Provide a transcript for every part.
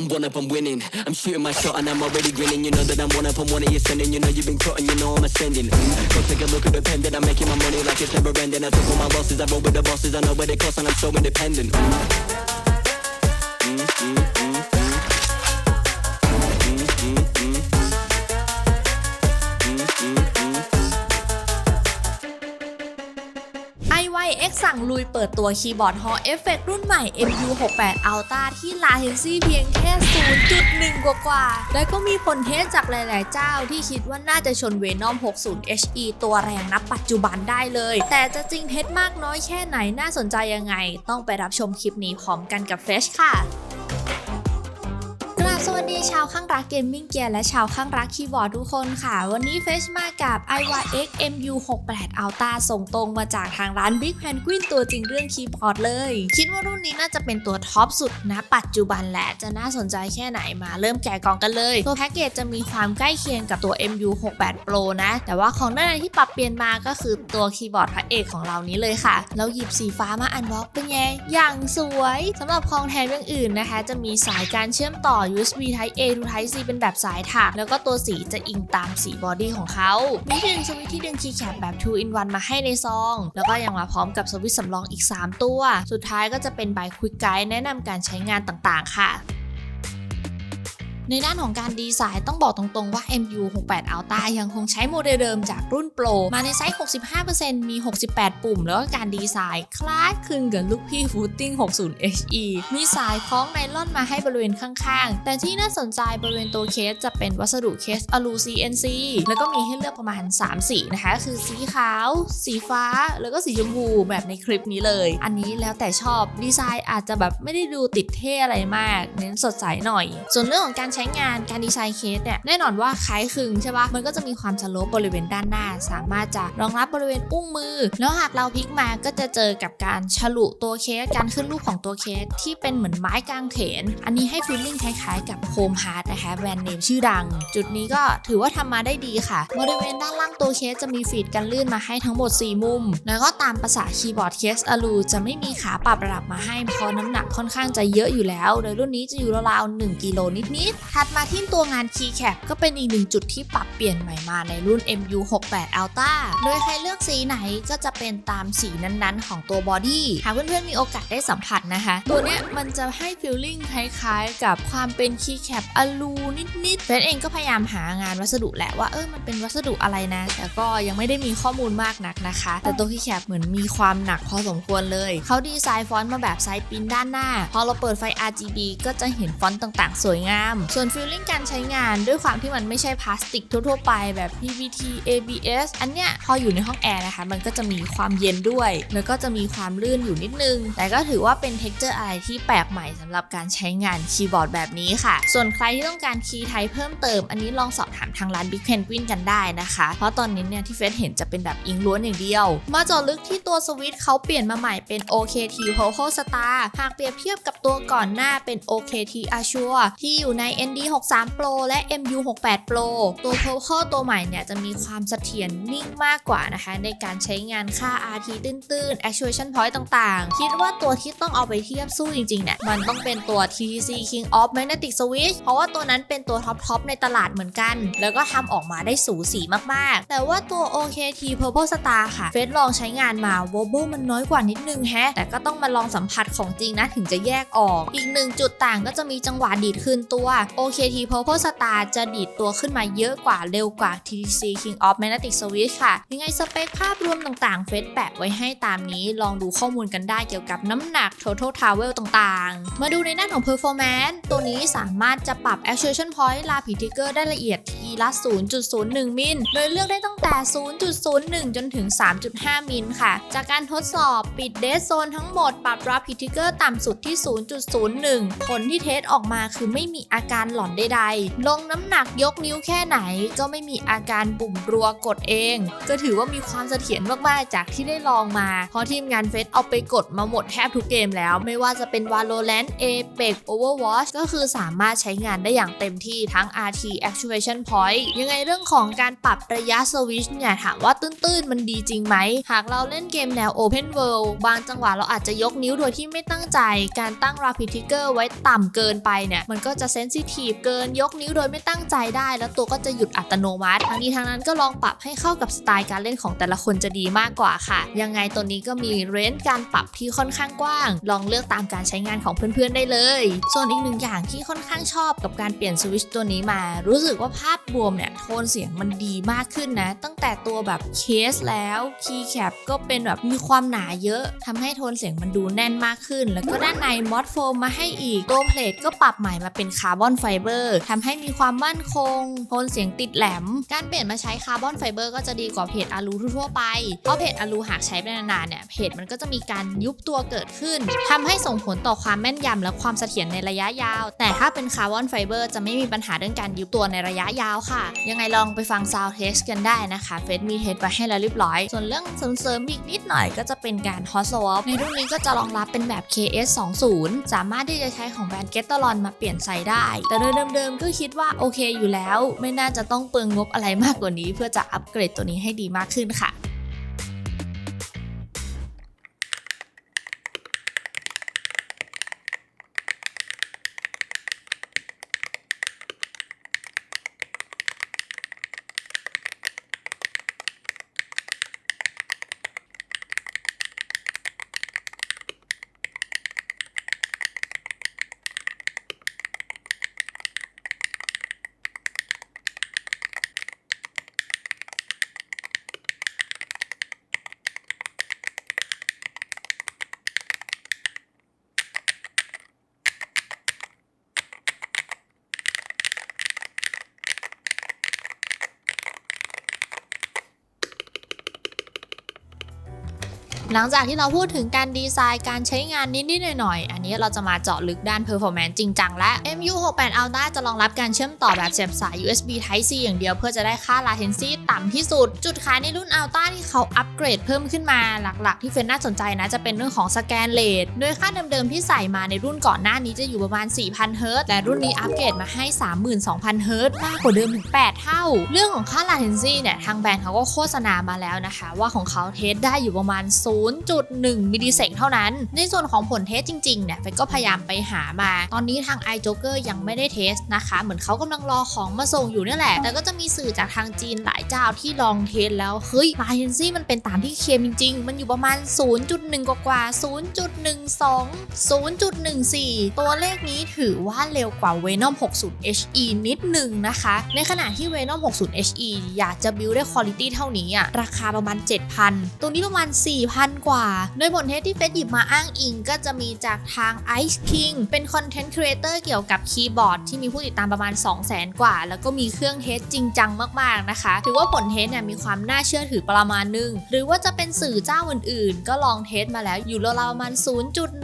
I'm one up, I'm winning. I'm shooting my shot and I'm already grinning. You know that I'm one up, I'm one of your sending. You know you've been cutting, you know I'm ascending. Go take a look at the pen that I'm making my money like it's never ending. I took all my losses, I roll with the bosses. I know what it costs and I'm so independent. สั่งลุยเปิดตัวคีย์บอร์ด Hall Effect รุ่นใหม่ MU68 Ultra ที่ลาเฮนซี่เพียงแค่ 0.1 กว่ากว่าๆและก็มีผลเทสจากหลาย ๆ เจ้าที่คิดว่าน่าจะชนเวนอม 60 HE ตัวแรงนับปัจจุบันได้เลย แต่จะจริงเท็จมากน้อยแค่ไหนน่าสนใจยังไง ต้องไปรับชมคลิปนี้พร้อมกันกับเฟชค่ะ ดีชาวข้างรักเกมมิ่งเกียร์และชาวข้างรักคีย์บอร์ดทุกคนค่ะ วันนี้เฟชมากับ iYX MU68 Ultra ส่งตรงมาจากทางร้าน Big Penguin ตัวจริงเรื่องคีย์บอร์ดเลย คิดว่ารุ่นนี้น่าจะเป็นตัวท็อปสุดนะปัจจุบันแหละ จะน่าสนใจแค่ไหนมาเริ่มแกะกล่องกันเลย ตัวแพ็กเกจจะมีความใกล้เคียงกับตัว MU68 Pro นะ แต่ว่าของด้านในที่ปรับเปลี่ยนมาก็คือตัวคีย์บอร์ดพระเอกของเรานี้เลยค่ะแล้วหยิบสีฟ้ามาอันบ็อกเป็นไงอย่างสวยสำหรับของแถมอย่างอื่นนะคะ จะมีสายการเชื่อมต่อ USB Type A to Type C เป็นแบบสายถัก แล้วก็ตัวสีจะอิงตามสีบอดี้ของเขามีที่ดึงสวิตที่ดึงคีย์แคปแบบ 2 in 1 มาให้ในซอง แล้วก็ยังมาพร้อมกับสวิตสำรองอีก 3 ตัว สุดท้ายก็จะเป็นใบคุยกไกด์แนะนำการใช้งานต่างๆ ค่ะ ในด้านของการดีไซน์ต้องบอกตรงๆว่า MU68 Ultra ยังคงใช้โมเดลเดิมจากรุ่นโปรมาในไซส์ 65%มี 68 ปุ่ม แล้วก็การดีไซน์คล้ายคลึงกับลูกพี่ Footing 60 HE มีสายคล้องไนล่อนมาให้บริเวณข้างๆ แต่ที่น่าสนใจบริเวณตัวเคสจะเป็นวัสดุเคสอลู CNC แล้วก็มีให้เลือกประมาณ 3 สีนะคะ คือสีขาว สีฟ้า แล้วก็สีชมพูแบบในคลิปนี้เลย อันนี้แล้วแต่ชอบดีไซน์อาจจะแบบไม่ได้ดูติดเท่อะไรมาก เน้นสดใสหน่อย ส่วนเรื่องของการใช้งานการดีไซน์เคสเนี่ยแน่นอนว่าคล้ายคลึงใช่ปะมันก็จะมีความสโลปบริเวณด้านหน้า สามารถจะรองรับบริเวณอุ้งมือ แล้วหากเราพลิกมาก็จะเจอกับการฉลุตัวเคสการขึ้นรูปของตัวเคสที่เป็นเหมือนไม้กางเขน อันนี้ให้ฟีลลิ่งคล้ายๆ กับโฮมฮาร์ดนะคะแบรนด์เนมชื่อดัง จุดนี้ก็ถือว่าทำมาได้ดีค่ะ บริเวณด้านล่างตัวเคสจะมีฟีดกันลื่นมาให้ทั้งหมด 4 มุม แล้วก็ตามภาษาคีย์บอร์ดเคสอลูจะไม่มีขาปรับระดับมาให้เพราะน้ำหนักค่อนข้างจะเยอะอยู่แล้ว โดยรุ่นนี้จะอยู่ราวๆ1กิโลนิดๆถัดมาที่ตัวงานคีย์แคปก็เป็นอีกหนึ่งจุดที่ปรับเปลี่ยนใหม่มาในรุ่น MU68 Ultra โดยใครเลือกสีไหนก็จะเป็นตามสีนั้นๆ ของตัวบอดี้หากเพื่อนๆมีโอกาสได้สัมผัสนะคะ ตัวเนี้ยมันจะให้ฟีลลิ่งคล้ายๆ กับความเป็นคีย์แคปอลูนิดๆเฟนเองก็พยายามหางานวัสดุแหละว่าเออมันเป็นวัสดุอะไรนะ แต่ก็ยังไม่ได้มีข้อมูลมากนักนะคะ แต่ตัวคีย์แคปเหมือนมีความหนักพอสมควรเลย เขาดีไซน์ฟอนต์มาแบบไซส์ปรินด้านหน้า พอเราเปิดไฟ RGB ก็จะเห็นฟอนต์ต่างๆ สวยงามส่วนวนฟีลลิ่งการใช้งานด้วยความที่มันไม่ใช่พลาสติกทั่วๆไปแบบ PVT ABS อันเนี้ยพออยู่ในห้องแอร์นะคะ มันก็จะมีความเย็นด้วย แล้วก็จะมีความลื่นอยู่นิดนึง แต่ก็ถือว่าเป็นเท็กเจอร์อะไรที่แปลกใหม่สำหรับการใช้งานคีย์บอร์ดแบบนี้ค่ะ ส่วนใครที่ต้องการคีย์ไทยเพิ่มเติม อันนี้ลองสอบถามทางร้าน Big Penguin กันได้นะคะ เพราะตอนนี้เนี่ยที่เฟสเห็นจะเป็นแบบอิงล้วนอย่างเดียว มาจาะลึกที่ตัวสวิตช์เขาเปลี่ยนมาใหม่เป็น OKT Purple Star หากเปรียบเทียบกับตัวก่อนหน้าเป็น OKT Azure ที่อยู่ใน ND63 Pro และ MU68 Pro ตัว Purple ตัวใหม่เนี่ยจะมีความเสถียรนิ่งมากกว่านะคะ ในการใช้งานค่า RT ตื้นๆ Actuation Point ต่างๆ คิดว่าตัวที่ต้องเอาไปเทียบสู้จริงๆเนี่ยมันต้องเป็นตัว TTC King of Magnetic Switch เพราะว่าตัวนั้นเป็นตัวท็อปๆในตลาดเหมือนกัน แล้วก็ทำออกมาได้สูสีมากๆ แต่ว่าตัว OKT Purple Star ค่ะ เฟสลองใช้งานมา Wobble มันน้อยกว่านิดนึงแฮะ แต่ก็ต้องมาลองสัมผัสของจริงนะถึงจะแยกออก อีกหนึ่งจุดต่างก็จะมีจังหวะดีดคืนตัว OKT Purple Star จะดีดตัวขึ้นมาเยอะกว่าเร็วกว่า TTC King of Magnetic Switch ค่ะ ยังไงสเปคภาพรวมต่างๆ เฟสแปะไว้ให้ตามนี้ ลองดูข้อมูลกันได้เกี่ยวกับน้ำหนัก total travel ต่างๆ มาดูในด้านของ performance ตัวนี้สามารถจะปรับ actuation point ลาผิทิกเกอร์ได้ละเอียดที ละ 0.01 มิล โดยเลือกได้ตั้งแต่ 0.01 จนถึง 3.5 มิลค่ะ จากการทดสอบปิดเดสโซนทั้งหมดปรับรับผิทิเกอร์ต่ำสุดที่ 0.01 ผลที่เทสออกมาคือไม่มีอาการหลอนใดๆ ลงน้ำหนักยกนิ้วแค่ไหนก็ไม่มีอาการปุ่มรัวกดเอง ก็ถือว่ามีความเสถียรมากๆ จากที่ได้ลองมา เพราะทีมงานเฟสเอาไปกดมาหมดแทบทุกเกมแล้ว ไม่ว่าจะเป็น Valorant Apex Overwatch ก็คือสามารถใช้งานได้อย่างเต็มที่ทั้ง RT Actuation Point ยังไงเรื่องของการปรับระยะสวิชเนี่ยถามว่าตื้นๆ มันดีจริงไหม หากเราเล่นเกมแนว Open World บางจังหวะเราอาจจะยกนิ้วโดยที่ไม่ตั้งใจ การตั้ง Rapid Trigger ไว้ต่ำเกินไปเนี่ยมันก็จะเซนซิทีฟเกินยกนิ้วโดยไม่ตั้งใจได้ แล้วตัวก็จะหยุดอัตโนมัติทั้งนี้ทั้งนั้นก็ลองปรับให้เข้ากับสไตล์การเล่นของแต่ละคนจะดีมากกว่าค่ะ ยังไงตัวนี้ก็มีเรนจ์การปรับที่ค่อนข้างกว้าง ลองเลือกตามการใช้งานของเพื่อนๆได้เลย ส่วนอีกหนึ่งอย่างที่ค่อนข้างชอบกับการเปลี่ยนสวิชตัวนี้มา รู้สึกว่าภาพรวมเนี่ยโทนเสียงมันดีมากขึ้นนะ ตั้งแต่ตัวแบบเคสแล้วคีย์แคปก็เป็นแบบมีความหนาเยอะทำให้โทนเสียงมันดูแน่นมากขึ้น แล้วก็ด้านในมอดโฟมมาให้อีกตัวเพลทก็ปรับใหม่มาเป็นคาร์บอนไฟเบอร์ทำให้มีความมั่นคง โทนเสียงติดแหลม การเปลี่ยนมาใช้คาร์บอนไฟเบอร์ก็จะดีกว่าเพจอะลูทั่วไป เพราะเพจอะลูหากใช้ไปนานๆเนี่ยเพจมันก็จะมีการยุบตัวเกิดขึ้นทำให้ส่งผลต่อความแม่นยำและความเสถียรในระยะยาว แต่ถ้าเป็นคาร์บอนไฟเบอร์จะไม่มีปัญหาเรื่องการยุบตัวในระยะยาวค่ะ ยังไงลองไปฟังซาวเทสกันได้นะคะเฟซมีเทสไว้ให้แล้วเรียบร้อย ส่วนเรื่องเสริมๆอีกนิดหน่อยก็จะเป็นการฮอตสวอปในรุ่นนี้ก็จะรองรับเป็นแบบ KS 20สามารถที่จะใช้ของแบรนด์ g e t t a l o n มาเปลี่ยนไซส์ได้ แต่โดยเดิมๆก็คิดว่าโอเคอยู่แล้ว ไม่น่าจะต้องเปลืองงบอะไรมากกว่านี้ เพื่อจะอัปเกรดตัวนี้ให้ดีมากขึ้นค่ะ หลังจากที่เราพูดถึงการดีไซน์การใช้งานนิดๆหน่อยๆ อันนี้เราจะมาเจาะลึกด้าน performance จริงจังและ MU68 Ultra จะรองรับการเชื่อมต่อแบบเสียบสาย USB Type C อย่างเดียวเพื่อจะได้ค่า latency ำที่สุด จุดขายในรุ่น Ultra ที่เขาอัปเกรดเพิ่มขึ้นมาหลักๆ ที่เฟนน่าสนใจนะจะเป็นเรื่องของสแกนเลทโดยค่าเดิมๆที่ใส่มาในรุ่นก่อนหน้านี้จะอยู่ประมาณ 4,000เฮิร์ตแต่รุ่นนี้อัปเกรดมาให้ 32,000เฮิร์ตมากกว่าเดิมถึง 8 เท่า เรื่องของค่า latency เนี่ยทางแบรนด์เขาก็โฆษณามาแล้วนะคะ ว่าของเขาเทสได้อยู่ประมาณ 0.1มิลลิเซกเท่านั้น ในส่วนของผลเทสจริงๆเนี่ยเฟนก็พยายามไปหามา ตอนนี้ทาง iJoker ยังไม่ได้เทสนะคะ เหมือนเขากำลังรอของมาส่งอยู่นี่แหละแต่ก็จะมีสื่อจากทางจีนหลายเจ้าที่ลองเทสแล้ว เฮ้ย latency มันเป็นตามที่เคลมจริง ๆ มันอยู่ประมาณ 0.1 กว่าๆ0.12 0.14 ตัวเลขนี้ถือว่าเร็วกว่า Venom 60 HE นิดนึงนะคะ ในขณะที่ Venom 60 HE อยากจะบิวได้คุณภาพเท่านี้อะราคาประมาณ 7,000 ตัวนี้ประมาณ 4,000 กว่า โดยผลเทสที่เฟซหยิบมาอ้างอิงก็จะมีจากทาง Ice King เป็นคอนเทนต์ครีเอเตอร์เกี่ยวกับคีย์บอร์ดที่มีผู้ติดตามประมาณ 200,000 กว่า แล้วก็มีเครื่องเทสจริงจังมากๆนะคะ ถือว่าผลเทสเนี่ยมีความน่าเชื่อถือประมาณนึง หรือว่าจะเป็นสื่อเจ้าอื่นๆ ก็ลองเทสมาแล้วอยู่ราวๆประมาณ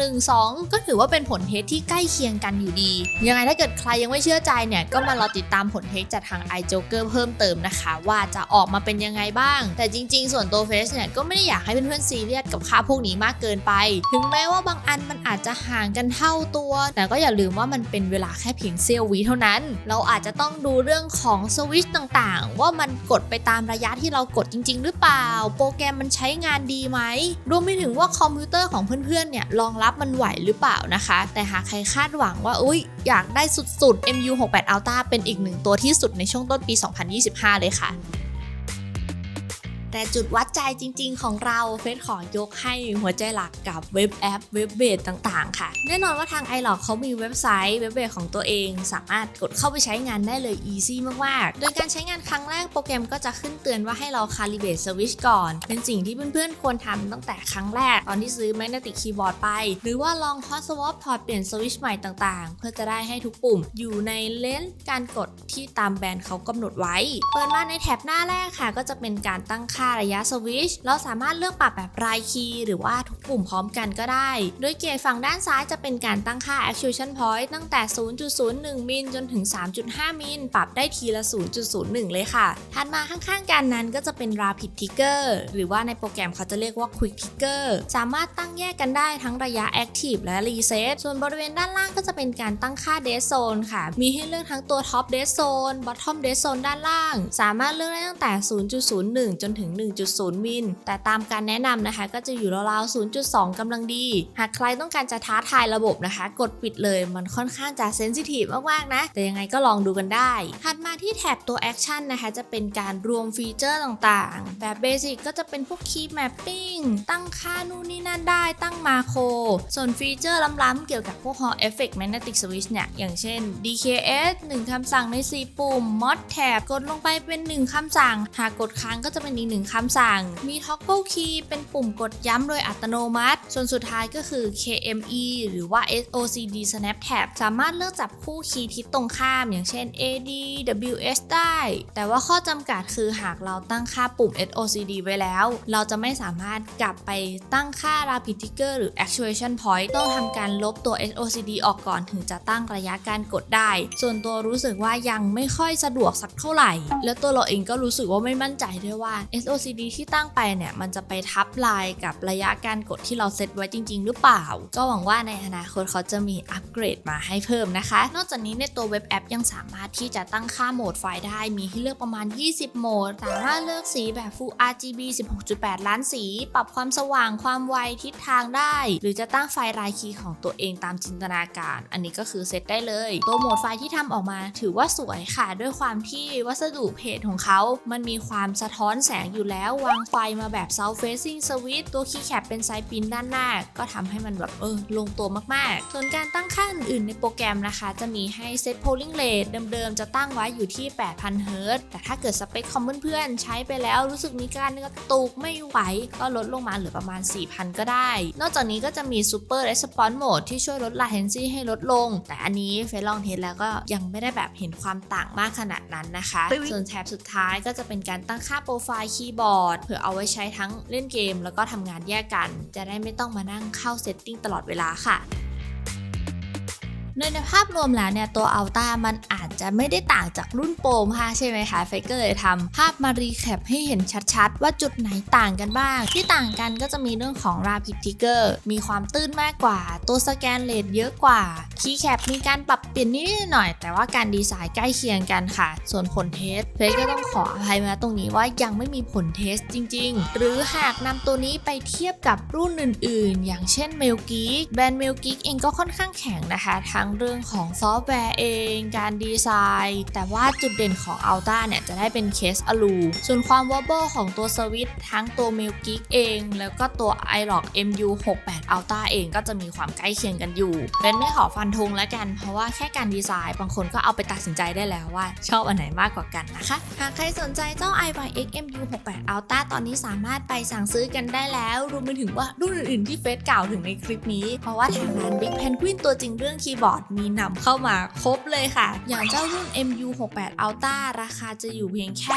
0.12 ก็ถือว่าเป็นผลเทสที่ใกล้เคียงกันอยู่ดี ยังไงถ้าเกิดใครยังไม่เชื่อใจเนี่ยก็มารอติดตามผลเทสจากทาง iJoker เพิ่มเติมนะคะ ว่าจะออกมาเป็นยังไงบ้าง แต่จริง ๆ ส่วนตัวเฟสเนี่ยก็ไม่ได้อยากให้เพื่อนๆซีเรียสกับค่าพวกนี้มากเกินไป ถึงแม้ว่าบางอันมันอาจจะห่างกันเท่าตัว แต่ก็อย่าลืมว่ามันเป็นเวลาแค่เพียงเสี้ยววิเท่านั้น เราอาจจะต้องดูเรื่องของสวิตช์ต่างๆ ว่ามันกดไปตามระยะที่เรากดจริง ๆ หรือเปล่า โปรแกรมมันใช้งานดีไหม รวมไปถึงว่าคอมพิวเตอร์ของเพื่อนๆ เนี่ยรองรับมันไหวหรือเปล่านะคะ แต่หากใครคาดหวังว่าอุ้ยอยากได้สุดๆ MU68 Ultra เป็นอีกหนึ่งตัวที่สุดในช่วงต้นปี 2025 เลยค่ะ แต่จุดวัดใจจริง ๆ ของเราเฟซขอยกให้หัวใจหลักกับเว็บแอปเว็บเบสต่างๆ ค่ะ แน่นอนว่าทาง i l o g เขามีเว็บไซต์เว็บเบสของตัวเอง สามารถกดเข้าไปใช้งานได้เลย easy มากๆ โดยการใช้งานครั้งแรกโปรแกรมก็จะขึ้นเตือนว่าให้เรา calibrate switch ก่อน เป็นสิ่งที่เพื่อนๆควรทำตั้งแต่ครั้งแรกตอนที่ซื้อ magnetic keyboard ไป หรือว่าลอง hot swap ถอดเปลี่ยนสวิชใหม่ต่างๆ เพื่อจะได้ให้ทุกปุ่มอยู่ในเลนส์การกดทที่ตามแบรนด์เขากำหนดไว้ เปิดมาในแท็บหน้าแรกค่ะ ก็จะเป็นการตั้งค่าระยะสวิชเราสามารถเลือกปรับแบบรายคีย์หรือว่าทุกปุ่มพร้อมกันก็ได้ โดยเกียร์ฝั่งด้านซ้ายจะเป็นการตั้งค่า actuation point ตั้งแต่ 0.01 มิลจนถึง 3.5 มิล ปรับได้ทีละ 0.01 เลยค่ะ ถัดมาข้างๆกันนั้นก็จะเป็น rapid trigger หรือว่าในโปรแกรมเขาจะเรียกว่า quick trigger สามารถตั้งแยกกันได้ทั้งระยะ active และ reset ส่วนบริเวณด้านล่างก็จะเป็นการตั้งค่า dead zone ค่ะ มีให้เลือกทั้งตัว top dead zone bottom dead zone ด้านล่าง สามารถเลือกได้ตั้งแต่ 0.01 จนถึง1.0มิลแต่ตามการแนะนำนะคะ ก็จะอยู่ราวๆ 0.2กำลังดี หากใครต้องการจะท้าทายระบบนะคะ กดปิดเลยมันค่อนข้างจะเซนซิทีฟมากๆนะ แต่ยังไงก็ลองดูกันได้ ถัดมาที่แท็บตัว Action นนะคะ จะเป็นการรวมฟีเจอร์ต่างๆ แบบเบสิกก็จะเป็นพวก Key Mapping ตั้งค่านู่นนี่นั่นได้ ตั้งมาโคร ส่วนฟีเจอร์ล้ำๆเกี่ยวกับพวก Hall Effect Magnetic Switch เนี่ย อย่างเช่น DKS 1คำสั่งใน 4 ปุ่ม Mod Tab กดลงไปเป็น 1คำสั่ง หากกดค้างก็จะเป็นอีก1คำสั่ง มี Toggle Key เป็นปุ่มกดย้ำโดยอัตโนมัติ ส่วนสุดท้ายก็คือ KME หรือว่า SOCD Snap Tab สามารถเลือกจับคู่คีย์ทิศตรงข้าม อย่างเช่น AD WS ได้ แต่ว่าข้อจำกัดคือหากเราตั้งค่าปุ่ม SOCD ไว้แล้ว เราจะไม่สามารถกลับไปตั้งค่า Rapid Trigger หรือ Actuation Point ต้องทำการลบตัว SOCD ออกก่อนถึงจะตั้งระยะการกดได้ ส่วนตัวรู้สึกว่ายังไม่ค่อยสะดวกสักเท่าไหร่ แล้วตัวเราเองก็รู้สึกว่าไม่มั่นใจด้วยว่า SOCD ที่ตั้งไปเนี่ย มันจะไปทับลายกับระยะการกดที่เราเซตไว้จริง ๆ หรือเปล่า ก็หวังว่าในอนาคตเขาจะมีอัปเกรดมาให้เพิ่มนะคะ นอกจากนี้ในตัวเว็บแอปยังสามารถที่จะตั้งค่าโหมดไฟได้ มีให้เลือกประมาณ 20 โหมด สามารถเลือกสีแบบ Full RGB 16.8 ล้านสี ปรับความสว่างความไวทิศทางได้ หรือจะตั้งไฟรายคีย์ของตัวเองตามจินตนาการ อันนี้ก็คือเซตได้เลย ตัวโหมดไฟที่ทำออกมาถือว่าสวยค่ะ ด้วยความที่วัสดุเพจของเขา มันมีความสะท้อนแสงอยู่แล้ว วางไฟมาแบบ South Facing Switch ตัวคีย์แคปเป็นไซด์ปินด้านหน้า ก็ทำให้มันแบบเออลงตัวมากๆ ส่วนการตั้งค่าอื่นๆในโปรแกรมนะคะ จะมีให้เซต polling rate เดิมๆ จะตั้งไว้อยู่ที่ 8,000เฮิรตซ์แต่ถ้าเกิดสเปคคอมเพื่อนๆ ใช้ไปแล้วรู้สึกมีการกระตุกไม่ไหว ก็ลดลงมาเหลือประมาณ 4,000 ก็ได้ นอกจากนี้ก็จะมี Super Response Mode ที่ช่วยลด latency ให้ลดลง แต่อันนี้เฟซลองเทสแล้วก็ยังไม่ได้แบบเห็นความต่างมากขนาดนั้นนะคะ ส่วนแท็บสุดท้ายก็จะเป็นการตั้งค่าโปรไฟล์คีย์บอร์ดเผื่อเอาไว้ใช้ทั้งเล่นเกม แล้วก็ทำงานแยกกัน จะได้ไม่ต้องมานั่งเข้าเซตติ้งตลอดเวลาค่ะ โดยในภาพรวมแล้วเนี่ยตัวอัลต้ามันอาจจะไม่ได้ต่างจากรุ่นโปรมากใช่ไหมคะเฟเกอร์เลยทำภาพมารีแคปให้เห็นชัดๆ ว่าจุดไหนต่างกันบ้าง ที่ต่างกันก็จะมีเรื่องของ Rapid Trigger มีความตื้นมากกว่า ตัวสแกนเลทเยอะกว่าคีย์แคปมีการปรับเปลี่ยนนิดหน่อย แต่ว่าการดีไซน์ใกล้เคียงกันค่ะ ส่วนผลเทสเฟกก็ต้องขออภัยมาตรงนี้ว่ายังไม่มีผลเทสจริง ๆ หรือหากนำตัวนี้ไปเทียบกับรุ่นอื่น ๆ อย่างเช่น m e l g e e k แบรนด์ m e l g e e k เองก็ค่อนข้างแข็งนะคะ ทั้งเรื่องของซอฟต์แวร์เอง การดีไซน์ แต่ว่าจุดเด่นของ Alta เนี่ยจะได้เป็นเคสอลูส่วนความวอบเบิลของตัวสวิตทั้งตัว m e l g e e k เอง แล้วก็ตัว iRock MU68 Alta เองก็จะมีความใกล้เคียงกันอยู่เบนไม่ขอฟันธงแล้วกัน เพราะว่าแค่การดีไซน์บางคนก็เอาไปตัดสินใจได้แล้วว่า ชอบอันไหนมากกว่ากันนะคะหากใครสนใจเจ้า iYX MU68 Alta ตอนนี้สามารถไปสั่งซื้อกันได้แล้วรวมไปถึงว่ารุ่นอื่นๆที่เฟซกล่าวถึงในคลิปนี้ เพราะว่าทางร้าน Big Penguin ตัวจริงเรื่องคีย์บอร์ดมีนำเข้ามาครบเลยค่ะ อย่างเจ้ารุ่น MU68 Alta ราคาจะอยู่เพียงแค่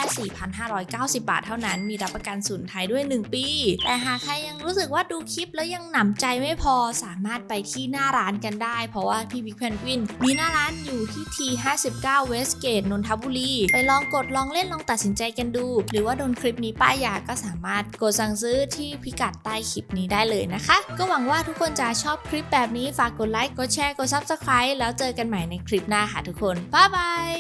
4,590 บาทเท่านั้น มีรับประกันศูนย์ไทยด้วย 1 ปี แต่หากใครยังรู้สึกว่าดูคลิปแล้วยังหนำใจไม่พอสามารถไปที่หน้าร้านกันได้ เพราะว่าพี่ Big Penguin มีหน้าร้านอยู่ที่ T59 Westgate นนทบุรี ไปลองกดลองเล่นลองตัดสินใจกันดู หรือว่าโดนคลิปนี้ป้ายยาก็สามารถกดสั่งซื้อที่พิกัดใต้คลิปนี้ได้เลยนะคะ ก็หวังว่าทุกคนจะชอบคลิปแบบนี้ฝากกดไลค์กดแชร์กดไฟแล้วเจอกันใหม่ในคลิปหน้าค่ะทุกคน บ๊ายบาย